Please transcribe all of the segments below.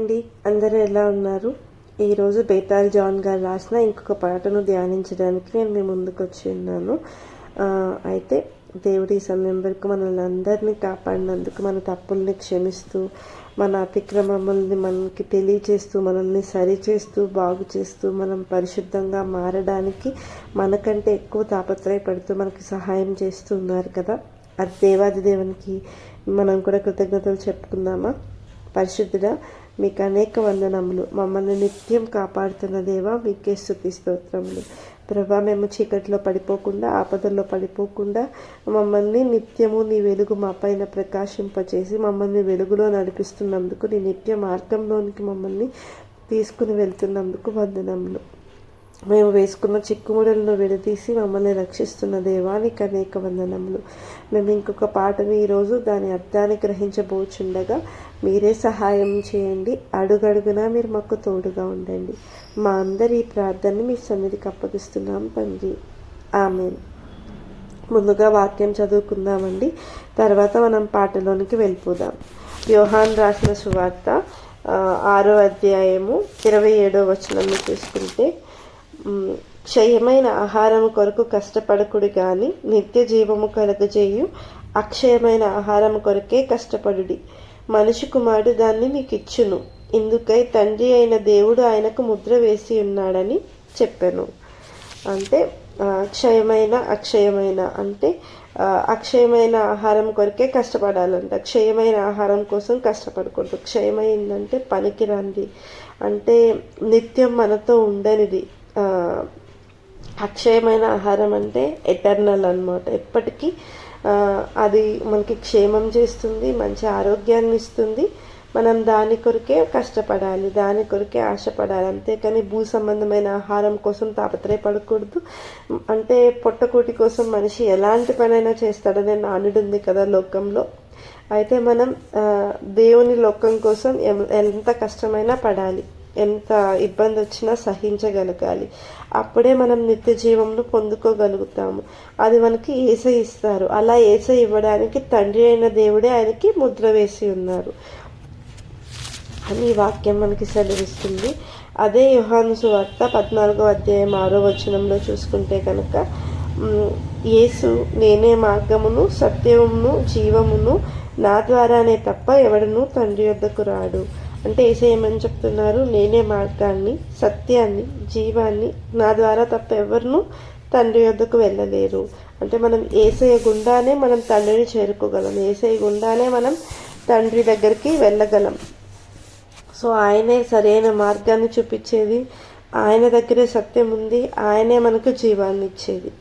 అండి అందరూ ఎలా ఉన్నారు? ఈరోజు బేతాల్ జాన్ గారు రాసిన ఇంకొక పాటను ధ్యానించడానికి నేను మీ ముందుకు వచ్చి ఉన్నాను అయితే దేవుడి ఈ సమయం వరకు మనల్ని అందరినీ కాపాడినందుకు మన తప్పుల్ని క్షమిస్తూ మన అతిక్రమముల్ని మనకి తెలియచేస్తూ మనల్ని సరిచేస్తూ బాగు చేస్తూ మనం పరిశుద్ధంగా మారడానికి మనకంటే ఎక్కువ తాపత్రయపడుతూ మనకి సహాయం చేస్తూ ఉన్నారు కదా? అది దేవాది దేవునికి మనం కూడా కృతజ్ఞతలు చెప్పుకుందామా? పరిశుద్ధుడా మీకు అనేక వందనములు. మమ్మల్ని నిత్యం కాపాడుతున్న దేవా మీకే స్థుతి స్తోత్రములు. ప్రభా మేము చీకట్లో పడిపోకుండా ఆపదల్లో పడిపోకుండా మమ్మల్ని నిత్యము నీ వెలుగు మా పైన ప్రకాశింపచేసి మమ్మల్ని వెలుగులో నడిపిస్తున్నందుకు నీ నిత్య మార్గంలోనికి మమ్మల్ని తీసుకుని వెళ్తున్నందుకు వందనములు. మేము వేసుకున్న చిక్కుముడలను విడదీసి మమ్మల్ని రక్షిస్తున్న దేవానికి అనేక వందనములు. మేము ఇంకొక పాటని ఈరోజు దాని అర్థాన్ని గ్రహించబోచుండగా మీరే సహాయం చేయండి. అడుగడుగునా మీరు మాకు తోడుగా ఉండండి. మా అందరి ఈ ప్రార్థనని మీ సన్నిధికి అప్పగిస్తున్నాం తండ్రి. ఆమె ముందుగా వాక్యం చదువుకుందామండి. తర్వాత మనం పాటలోనికి వెళ్ళిపోదాం. యోహాన్ రాసిన సువార్త ఆరో అధ్యాయము ఇరవై ఏడో వచనంలో చూసుకుంటే క్షయమైన ఆహారము కొరకు కష్టపడకుడు గాని నిత్య జీవము కలుగజేయు. అక్షయమైన ఆహారము కొరకే కష్టపడుడి. మనిషి కుమారుడు దాన్ని మీకు ఇచ్చును ఇందుకై తండ్రి అయిన దేవుడు ఆయనకు ముద్ర వేసి ఉన్నాడని చెప్పాను. అంటే క్షయమైన అక్షయమైన అంటే అక్షయమైన ఆహారం కొరకే కష్టపడాలంట. క్షయమైన ఆహారం కోసం కష్టపడకూడదు క్షయమైందంటే పనికిరాంది అంటే నిత్యం మనతో ఉండనిది. అక్షయమైన ఆహారం అంటే ఎటర్నల్ అనమాట ఎప్పటికీ అది మనకి క్షేమం చేస్తుంది మంచి ఆరోగ్యాన్ని ఇస్తుంది. మనం దాని కొరకే కష్టపడాలి దాని కొరకే ఆశపడాలి. అంతేకాని భూ సంబంధమైన ఆహారం కోసం తాపత్రయపడకూడదు. అంటే పొట్టకూటి కోసం మనిషి ఎలాంటి పనైనా చేస్తాడనే నానుడు ఉంది కదా లోకంలో. అయితే మనం దేవుని లోకం కోసం ఎంత కష్టమైనా పడాలి. ఎంత ఇబ్బంది వచ్చినా సహించగలగాలి. అప్పుడే మనం నిత్య జీవంలో పొందుకోగలుగుతాము. అది మనకి ఏస ఇస్తారు. అలా ఏస ఇవ్వడానికి తండ్రి అయిన దేవుడే ఆయనకి ముద్ర వేసి ఉన్నారు. అని ఈ వాక్యం మనకి సెలవిస్తుంది. అదే యుహాను సువార్త పద్నాలుగో అధ్యాయం ఆరో వచనంలో చూసుకుంటే కనుక యేసు నేనే మార్గమును సత్యమును జీవమును నా ద్వారానే తప్ప ఎవడనూ తండ్రి వద్దకు రాడు. అంటే ఏసే చెప్తున్నారు నేనే మార్గాన్ని సత్యాన్ని జీవాన్ని నా ద్వారా తప్ప ఎవరినూ తండ్రి వద్దకు వెళ్ళలేరు. అంటే మనం ఏసయ గుండానే మనం తండ్రిని చేరుకోగలం. ఏసయ గుండానే మనం తండ్రి దగ్గరికి వెళ్ళగలం. సో ఆయనే సరైన మార్గాన్ని చూపించేది. ఆయన దగ్గరే సత్యం ఉంది. ఆయనే మనకు జీవాన్ని ఇచ్చేది.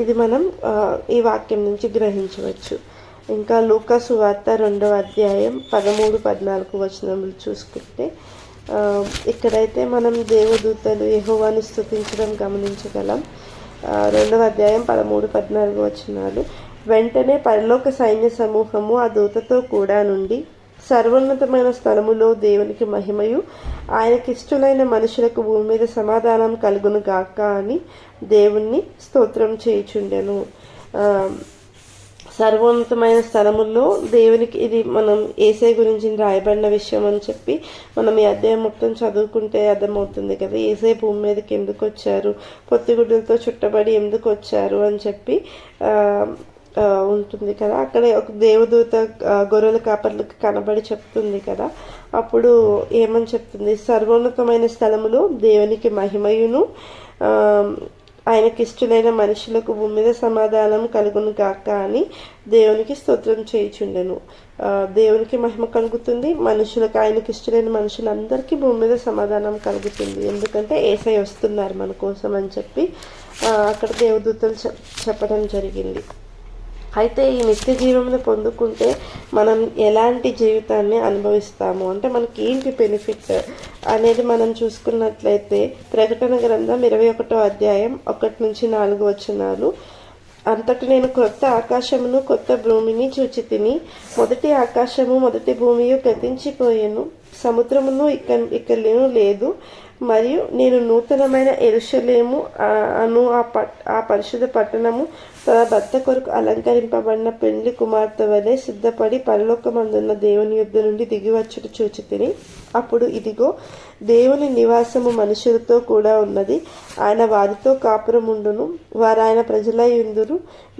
ఇది మనం ఈ వాక్యం నుంచి గ్రహించవచ్చు. ఇంకా లూకాసు వార్త రెండవ అధ్యాయం పదమూడు పద్నాలుగు వచనములు చూసుకుంటే ఇక్కడైతే మనం దేవదూతలు యహోవాను స్థుతించడం గమనించగలం. రెండవ అధ్యాయం పదమూడు పద్నాలుగు వచనాలు. వెంటనే పరలోక సైన్య సమూహము ఆ దూతతో కూడా నుండి సర్వోన్నతమైన స్థలములో దేవునికి మహిమయు ఆయనకిష్టులైన మనుషులకు భూమి మీద సమాధానం కలుగును గాక అని దేవుణ్ణి స్తోత్రం చేయుచుండెను. సర్వోన్నతమైన స్థలముల్లో దేవునికి ఇది మనం ఏసై గురించి రాయబడిన విషయం అని చెప్పి మనం ఈ అధ్యాయం మొత్తం చదువుకుంటే అర్థమవుతుంది కదా. ఏసై భూమి మీదకి ఎందుకు వచ్చారు? పొత్తిగుడ్డలతో చుట్టబడి ఎందుకు వచ్చారు అని చెప్పి ఉంటుంది కదా. అక్కడ ఒక దేవదూత గొర్రెల కాపర్లకు కనబడి చెప్తుంది కదా. అప్పుడు ఏమని చెప్తుంది? సర్వోన్నతమైన స్థలములో దేవునికి మహిమయును ఆయనకి ఇష్టలైన మనుషులకు భూమి మీద సమాధానం కలుగును కాక అని దేవునికి స్తోత్రం చేయుచుండెను. దేవునికి మహిమ కలుగుతుంది. మనుషులకు ఆయనకి ఇష్టలైన మనుషులందరికీ భూమి మీద సమాధానం కలుగుతుంది. ఎందుకంటే ఏసై వస్తున్నారు మన కోసం అని చెప్పి అక్కడ దేవదూతలు చెప్పడం జరిగింది. అయితే ఈ నిత్య జీవంలో పొందుకుంటే మనం ఎలాంటి జీవితాన్ని అనుభవిస్తాము? అంటే మనకి ఏంటి బెనిఫిట్ అనేది మనం చూసుకున్నట్లయితే ప్రకటన గ్రంథం ఇరవై ఒకటో అధ్యాయం ఒకటి నుంచి నాలుగు వచనాలు. అంతటి నేను కొత్త ఆకాశమును కొత్త భూమిని చూచి తిని మొదటి ఆకాశము మొదటి భూమియు గతించిపోయాను సముద్రమును ఇక ఇక లేదు. మరియు నేను నూతనమైన ఎరుషలేము ఆ, అను ఆ పట్ ఆ పరిశుద్ధ పట్టణము తన భర్త కొరకు అలంకరింపబడిన పెండ్లి కుమార్తె వలె సిద్ధపడి పరలోకమందున్న దేవుని యుద్ధ నుండి దిగివచ్చుట చూచి తిని అప్పుడు ఇదిగో దేవుని నివాసము మనుషులతో కూడా ఉన్నది. ఆయన వారితో కాపురముండును. వారు ఆయన ప్రజలై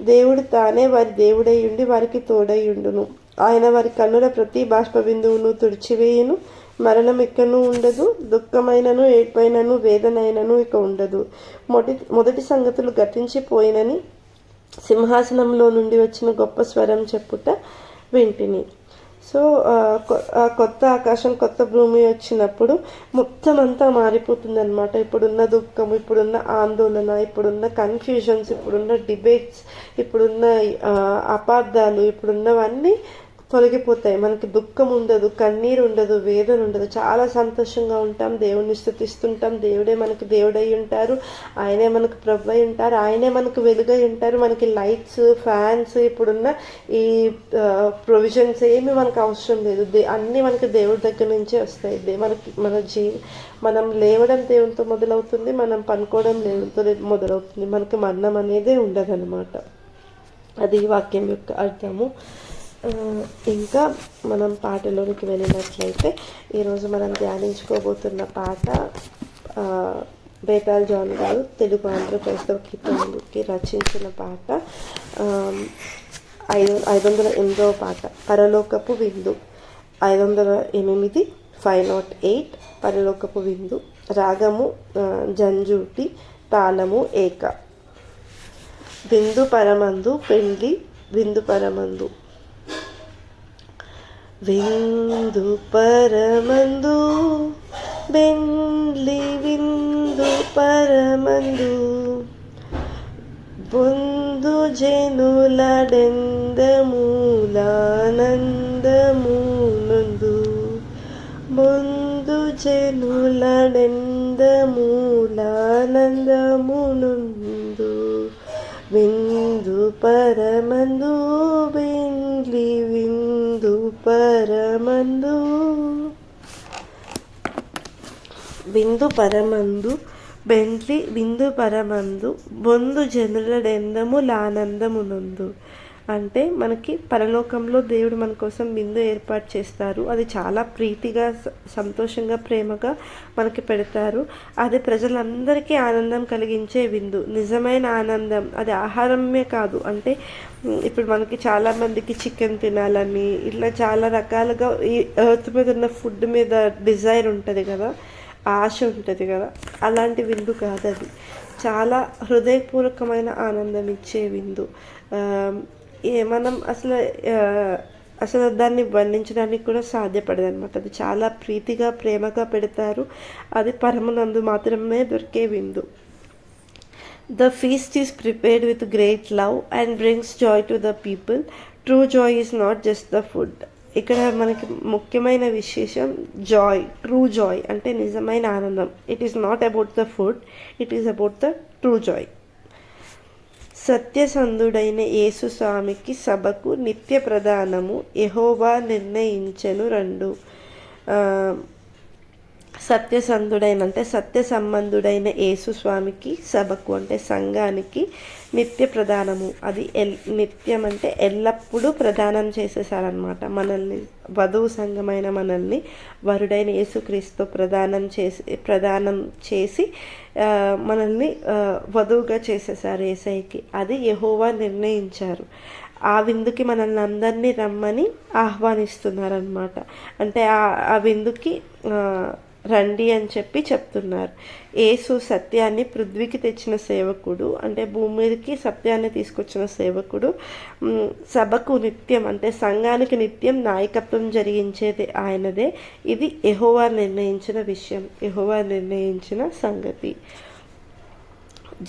దేవుడు తానే వారి దేవుడై ఉండి వారికి తోడై ఉండును. ఆయన వారి కన్నుల ప్రతి బాష్ప బిందువును తుడిచివేయును. మరణం ఇకను ఉండదు దుఃఖమైనను ఏడ్పైనను వేదనైనను ఇక ఉండదు. మొదటి మొదటి సంగతులు గతించిపోయినని సింహాసనంలో నుండి వచ్చిన గొప్ప స్వరం చెప్పుట వింటిని. సో కొ- ఆ కొత్త ఆకాశం కొత్త భూమి వచ్చినప్పుడు మొత్తం అంతా మారిపోతుంది అనమాట ఇప్పుడున్న దుఃఖం ఇప్పుడున్న ఆందోళన ఇప్పుడున్న కన్ఫ్యూజన్స్ ఇప్పుడున్న డిబేట్స్ ఇప్పుడున్న అపార్థాలు ఇప్పుడున్నవన్నీ తొలగిపోతాయి. మనకి దుఃఖం ఉండదు కన్నీరు ఉండదు వేదన ఉండదు. చాలా సంతోషంగా ఉంటాం దేవుణ్ణి స్థుతిస్తుంటాం. దేవుడే మనకి దేవుడై ఉంటారు. ఆయనే మనకు ప్రభు అయి ఉంటారు. ఆయనే మనకు వెలుగై ఉంటారు. మనకి లైట్స్ ఫ్యాన్స్ ఇప్పుడున్న ఈ ప్రొవిజన్స్ ఏమి మనకు అవసరం లేదు. దే అన్నీ మనకి దేవుడి దగ్గర నుంచే వస్తాయి. దే మనకి మన జీ మనం లేవడం దేవునితో మొదలవుతుంది. మనం పనుకోవడం దేవునితో మొదలవుతుంది. మనకి మరణం అనేది ఉండదన్నమాట. అది వాక్యం యొక్క అర్థము. ఇంకా మనం పాటలోనికి వెళ్ళినట్లయితే ఈరోజు మనం ధ్యానించుకోబోతున్న పాట బేతాల్ జాన్ గారు తెలుగు ఆంధ్రప్రదేశ్లో క్రైస్తవ కీర్తనకి రచించిన పాట ఐదు ఐదు వందల ఎనిమిదవ పాట పరలోకపు విందు. ఐదు వందల ఎనిమిది ఫైవ్ నాట్ ఎయిట్ పరలోకపు విందు. రాగము జంజూటి తాళము ఏక. విందు పరమందు పెండ్లి విందు పరమందు. విందు పరమందు బెండ్లి విందు పరమందు బొందు జనులడెందమూలానందమునందు బొందు జనులడెందమూలానందమునందు విందు పరమందు పరమందు. విందు పరమందు బెంట్లీ విందు పరమందు బొందు జనులడెందము లానందమునందు. అంటే మనకి పరలోకంలో దేవుడు మన కోసం విందు ఏర్పాటు చేస్తారు. అది చాలా ప్రీతిగా స- సంతోషంగా ప్రేమగా మనకి పెడతారు. అది ప్రజలందరికీ ఆనందం కలిగించే విందు. నిజమైన ఆనందం. అది ఆహారమే కాదు. అంటే ఇప్పుడు మనకి చాలా మందికి చికెన్ తినాలని ఇట్లా చాలా రకాలుగా ఈ ఎర్త్ మీద ఉన్న ఫుడ్ మీద డిజైర్ ఉంటుంది కదా ఆశ ఉంటుంది కదా అలాంటి విందు కాదు అది చాలా హృదయపూర్వకమైన ఆనందం ఇచ్చే విందు. మనం అసలు అసలు దాన్ని వర్ణించడానికి కూడా సాధ్యపడదు అనమాట అది చాలా ప్రీతిగా ప్రేమగా పెడతారు. అది పరమనందు మాత్రమే దొరికే విందు. The feast is prepared with great love and brings joy to the people true joy is not just the food ఇక్కడ మనకి ముఖ్యమైన విశేషం జాయ్ ట్రూ జాయ్ అంటే నిజమైన ఆనందం. It is not about the food it is about the true joy సత్యసంధుడైన Yesu స్వామికి సభకు నిత్య ప్రధానము ఎహోబా నిర్ణయించెను రెండు. సత్యసంధుడైన అంటే సత్య సంబంధుడైన యేసు స్వామికి సభకు అంటే సంఘానికి నిత్య ప్రధానము. అది ఎల్ నిత్యం అంటే ఎల్లప్పుడూ ప్రదానం చేసేసారనమాట మనల్ని వధువు సంఘమైన మనల్ని వరుడైన యేసుక్రీస్తు ప్రదానం చేసి ప్రదానం చేసి మనల్ని వధువుగా చేసేసారు ఏసైకి. అది యహోవా నిర్ణయించారు. ఆ విందుకి మనల్ని అందరినీ రమ్మని ఆహ్వానిస్తున్నారనమాట అంటే ఆ ఆ విందుకి రండి అని చెప్పి చెప్తున్నారు. యేసు సత్యాన్ని పృథ్వీకి తెచ్చిన సేవకుడు అంటే భూమి మీదకి సత్యాన్ని తీసుకొచ్చిన సేవకుడు సభకు నిత్యం అంటే సంఘానికి నిత్యం నాయకత్వం జరిగించేది ఆయనదే. ఇది ఎహోవా నిర్ణయించిన విషయం ఎహోవా నిర్ణయించిన సంగతి.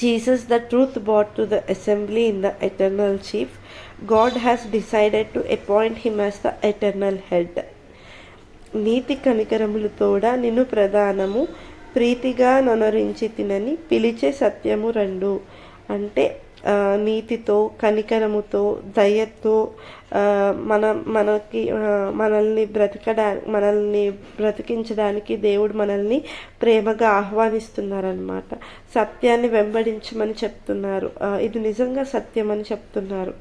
Jesus, the truth brought to the assembly in the eternal chief, God has decided to appoint him as the eternal head. నీతి కనికరములు తోడ నిన్ను ప్రధానము ప్రీతిగా నొనరించి తినని పిలిచే సత్యము రెండు. అంటే నీతితో కనికరముతో దయతో మన మనకి మనల్ని బ్రతకడా మనల్ని బ్రతికించడానికి దేవుడు మనల్ని ప్రేమగా ఆహ్వానిస్తున్నారనమాట సత్యాన్ని వెంబడించమని చెప్తున్నారు. ఇది నిజంగా సత్యం అని చెప్తున్నారు.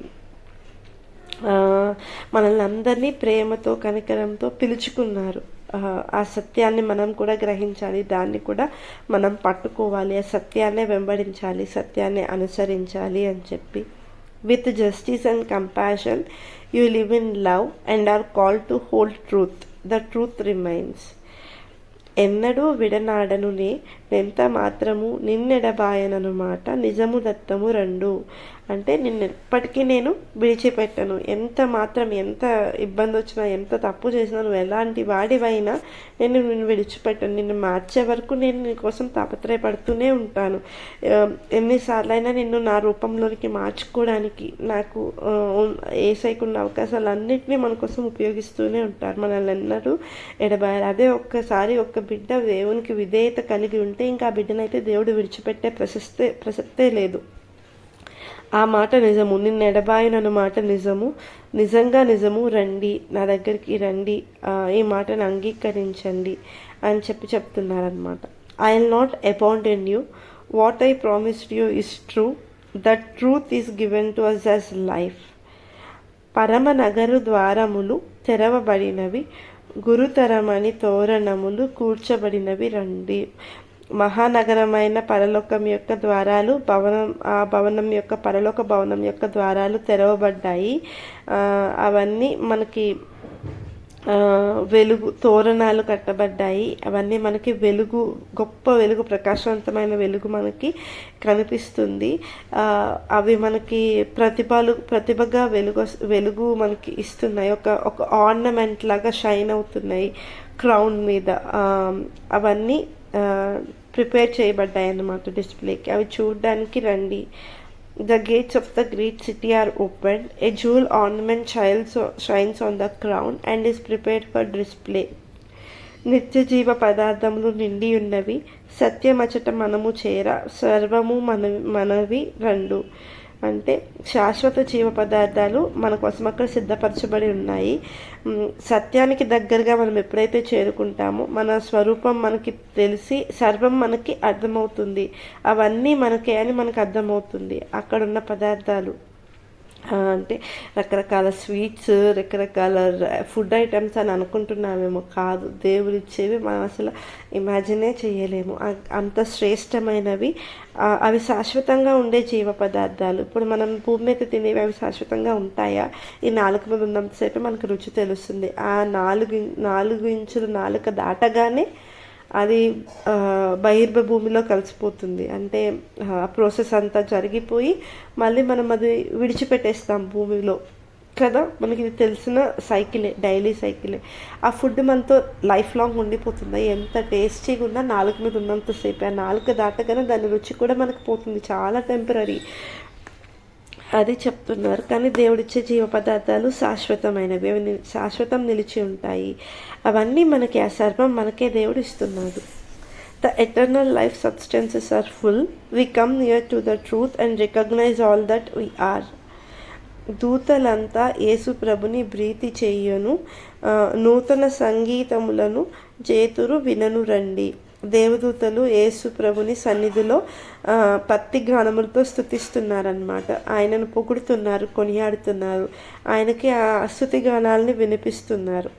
మనల్ని అందరినీ ప్రేమతో కనికరంతో పిలుచుకున్నారు. ఆ, సత్యాన్ని మనం కూడా గ్రహించాలి. దాన్ని కూడా మనం పట్టుకోవాలి. ఆ సత్యాన్నే వెంబడించాలి. సత్యాన్ని అనుసరించాలి అని చెప్పి. With justice and compassion you live in love and are call to hold truth the truth remains ఎన్నడూ విడనాడనునే నెంత మాత్రము నిన్నెడబాయనను మాట నిజము దత్తము రెండు. అంటే నిన్ను ఎప్పటికీ నేను విడిచిపెట్టను. ఎంత మాత్రం ఎంత ఇబ్బంది వచ్చినా ఎంత తప్పు చేసినా నువ్వు ఎలాంటి వాడివైనా నేను నిన్ను విడిచిపెట్టను. నిన్ను మార్చే వరకు నేను నీ కోసం తాపత్రయపడుతూనే ఉంటాను. ఎన్నిసార్లైనా నిన్ను నా రూపంలోనికి మార్చుకోవడానికి నాకు ఏసైకున్న అవకాశాలు అన్నింటినీ మన కోసం ఉపయోగిస్తూనే ఉంటారు. మనల్ని ఎన్నడూ ఎడబాయారు. అదే ఒక్కసారి ఒక్క బిడ్డ దేవునికి విధేయత కలిగి ఉంటే ఇంకా ఆ బిడ్డనైతే దేవుడు విడిచిపెట్టే ప్రశస్తే ప్రసక్తే లేదు. ఆ మాట నిజము. నిన్ ఎడబాయి నన్ను మాట నిజము. నిజంగా నిజము. రండి నా దగ్గరికి రండి. ఈ మాటను అంగీకరించండి అని చెప్పి చెప్తున్నారనమాట I will not appoint you what I promised you is true that truth is given to us as life పరమ నగరు ద్వారములు తెరవబడినవి. గురుతరమని తోరణములు కూర్చబడినవి. రండి. మహానగరమైన పరలోకం యొక్క ద్వారాలు భవనం ఆ భవనం యొక్క పరలోక భవనం యొక్క ద్వారాలు తెరవబడ్డాయి. అవన్నీ మనకి వెలుగు తోరణాలు కట్టబడ్డాయి. అవన్నీ మనకి వెలుగు గొప్ప వెలుగు ప్రకాశవంతమైన వెలుగు మనకి కనిపిస్తుంది. అవి మనకి ప్రతిభలు ప్రతిభగా వెలుగు వెలుగు మనకి ఇస్తున్నాయి. ఒక ఒక ఆర్నమెంట్ లాగా షైన్ అవుతున్నాయి. క్రౌన్ మీద అవన్నీ ప్రిపేర్ చేయబడ్డాయి అన్నమాట డిస్ప్లేకి. అవి చూడడానికి రండి. The gates of the great city are open. A jewel ornament shiles shines on the crown and is prepared for display. నిత్య జీవ పదార్థములు నిండి ఉన్నవి. సత్యమచట మనము చేర సర్వము మన మనవి రెండు. అంటే శాశ్వత జీవ పదార్థాలు మన కోసం అక్కడ సిద్ధపరచబడి ఉన్నాయి. సత్యానికి దగ్గరగా మనం ఎప్పుడైతే చేరుకుంటామో మన స్వరూపం మనకి తెలిసి సర్వం మనకి అర్థమవుతుంది. అవన్నీ మనకే అని మనకు అర్థమవుతుంది. అక్కడున్న పదార్థాలు. అంటే రకరకాల స్వీట్స్ రకరకాల ఫుడ్ ఐటమ్స్ అని అనుకుంటున్నామేమో కాదు. దేవుడు ఇచ్చేవి మనం అసలు ఇమాజినే చేయలేము అంత శ్రేష్టమైనవి అవి శాశ్వతంగా ఉండే జీవ పదార్థాలు. ఇప్పుడు మనం భూమి మీద తినేవి అవి శాశ్వతంగా ఉంటాయా? ఈ నాలుగు మీద ఉన్నంతసేపు మనకు రుచి తెలుస్తుంది. ఆ నాలుగు నాలుగు ఇంచులు నాలుక దాటగానే అది బహిర్భ భూమిలో కలిసిపోతుంది. అంటే ఆ ప్రాసెస్ అంతా జరిగిపోయి మళ్ళీ మనం అది విడిచిపెట్టేస్తాం భూమిలో. కదా? మనకి ఇది తెలిసిన సైకిలే డైలీ సైకిలే. ఆ ఫుడ్ మనతో లైఫ్ లాంగ్ ఉండిపోతుంది? ఎంత టేస్టీగా ఉన్నా నాలుగు మీద ఉన్నంతసేపు ఆ నాలుగు దాటగానే దాని రుచి కూడా మనకు పోతుంది. చాలా టెంపరీ అది చెప్తున్నారు. కానీ దేవుడిచ్చే జీవ పదార్థాలు శాశ్వతమైనవి. అవి శాశ్వతం నిలిచి ఉంటాయి. అవన్నీ మనకి ఆ సర్వం మనకే దేవుడు ఇస్తున్నాడు the eternal life substances are full we come near to the truth and recognise all that we are దూతలంతా యేసు ప్రభుని ప్రీతి చేయను. నూతన సంగీతములను చేతురు వినను రండి. దేవదూతలు యేసు ప్రభుని సన్నిధిలో పత్తి గానములతో స్థుతిస్తున్నారనమాట ఆయనను పొగుడుతున్నారు కొనియాడుతున్నారు. ఆయనకి ఆ స్థుతి గానాలని వినిపిస్తున్నారు.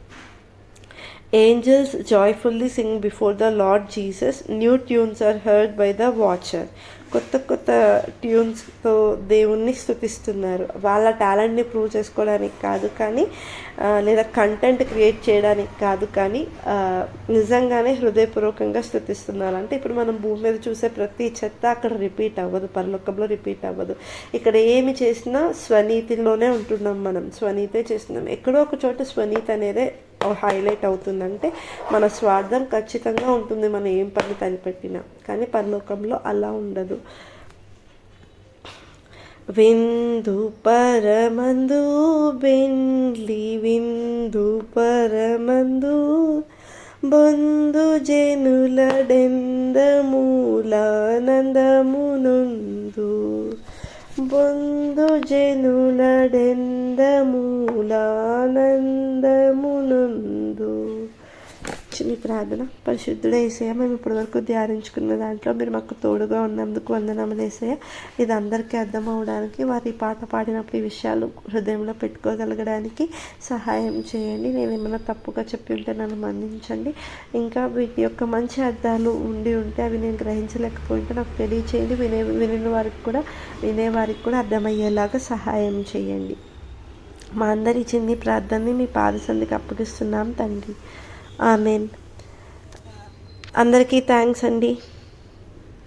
Angels joyfully sing before the Lord Jesus new tunes are heard by the watcher కొత్త కొత్త ట్యూన్స్తో దేవుణ్ణి స్థుతిస్తున్నారు వాళ్ళ టాలెంట్ని ప్రూవ్ చేసుకోవడానికి కాదు కానీ లేదా కంటెంట్ క్రియేట్ చేయడానికి కాదు కానీ నిజంగానే హృదయపూర్వకంగా స్థుతిస్తున్నారు అంటే ఇప్పుడు మనం భూమి మీద చూసే ప్రతి చెత్త అక్కడ రిపీట్ అవ్వదు పరలోకంలో రిపీట్ అవ్వదు. ఇక్కడ ఏమి చేసినా స్వనీతిలోనే ఉంటున్నాం మనం. స్వనీతే చేస్తున్నాం. ఎక్కడో ఒక చోట స్వనీతి అనేదే హైలైట్ అవుతుందంటే మన స్వార్థం ఖచ్చితంగా ఉంటుంది మనం ఏం పని తనిపెట్టినా కానీ పరలోకంలో అలా ఉండదు. విందు పరమందు బెండ్లి విందు పరమందు బొందు జనులడెందమూలానందమునుందు పొందు జనులడెందమూలానందమునందు ఈ ప్రార్థన పరిశుద్ధుడ ఏసయ్య మేము ఇప్పటివరకు ధ్యానించుకున్న దాంట్లో మీరు మాకు తోడుగా ఉన్నందుకు వందనములు ఏసయ్య. ఇది అందరికీ అర్థమవడానికి వారి పాట పాడినప్పుడు ఈ విషయాలు హృదయంలో పెట్టుకోగలగడానికి సహాయం చేయండి. నేను ఏమైనా తప్పుగా చెప్పి ఉంటే నన్ను మన్నించండి. ఇంకా వీటి యొక్క మంచి అర్థాలు ఉండి ఉంటే అవి నేను గ్రహించలేకపోయింటే నాకు తెలియచేయండి. వినే వినిన వారికి కూడా వినేవారికి కూడా అర్థమయ్యేలాగా సహాయం చేయండి. మా అందరి చిన్ని ప్రార్థనని మీ పాదసందికి అప్పగిస్తున్నాం తండ్రి. ఆమెన్. అందరికీ థ్యాంక్స్ అండి.